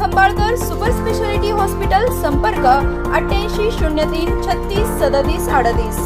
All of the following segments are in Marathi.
खंबाळकर सुपर स्पेशालिटी हॉस्पिटल संपर्क अठ्ठ्याऐंशी शून्य तीन छत्तीस सदतीस अडतीस.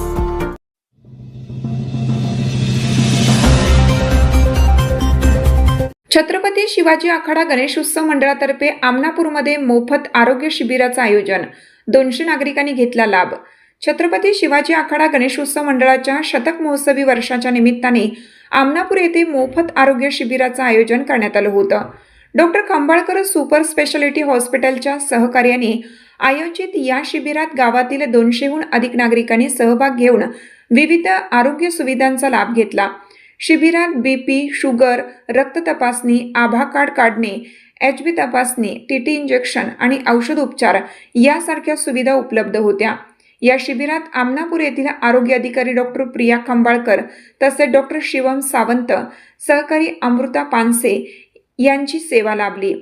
छत्रपती शिवाजी आखाडा गणेशोत्सव मंडळातर्फे आमनापूरमध्ये मोफत आरोग्य शिबिराचं आयोजन. दोनशे नागरिकांनी घेतला लाभ. छत्रपती शिवाजी आखाडा गणेशोत्सव मंडळाच्या शतक महोत्सवी वर्षाच्या निमित्ताने आमनापूर येथे मोफत आरोग्य शिबिराचं आयोजन करण्यात आलं होतं. डॉक्टर खंबाळकर सुपर स्पेशालिटी हॉस्पिटलच्या सहकार्याने आयोजित या शिबिरात गावातील दोनशेहून अधिक नागरिकांनी सहभाग घेऊन विविध आरोग्य सुविधांचा लाभ घेतला. शिबिरात बीपी शुगर रक्त तपासणी आभा कार्ड काढणे एच बी तपासणी टी टी इंजेक्शन आणि औषध उपचार यासारख्या सुविधा उपलब्ध होत्या. या शिबिरात आमनापूर येथील आरोग्य अधिकारी डॉक्टर प्रिया खंबाळकर तसेच डॉक्टर शिवम सावंत सहकारी अमृता पानसे यांची सेवा लाभली.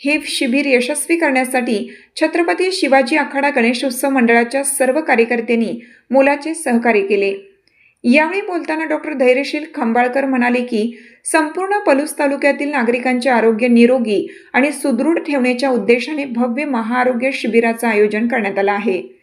हे शिबिर यशस्वी करण्यासाठी छत्रपती शिवाजी आखाडा गणेशोत्सव मंडळाच्या सर्व कार्यकर्त्यांनी मोलाचे सहकार्य केले. यावेळी बोलताना डॉक्टर धैर्यशील खंबाळकर म्हणाले की संपूर्ण पलूस तालुक्यातील नागरिकांचे आरोग्य निरोगी आणि सुदृढ ठेवण्याच्या उद्देशाने भव्य महाआरोग्य शिबिराचं आयोजन करण्यात आलं आहे.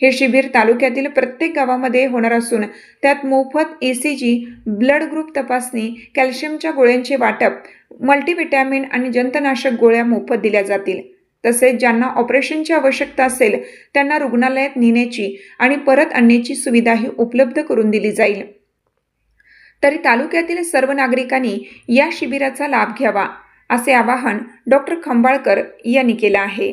हे शिबिर तालुक्यातील प्रत्येक गावामध्ये होणार असून त्यात मोफत E C G blood group तपासणी कॅल्शियमच्या गोळ्यांचे वाटप मल्टीव्हिटॅमिन आणि जंतनाशक गोळ्या मोफत दिल्या जातील. तसेच ज्यांना ऑपरेशनची आवश्यकता असेल त्यांना रुग्णालयात नेण्याची आणि परत आणण्याची सुविधाही उपलब्ध करून दिली जाईल. तरी तालुक्यातील सर्व नागरिकांनी या शिबिराचा लाभ घ्यावा असे आवाहन डॉक्टर खंबाळकर यांनी केलं आहे.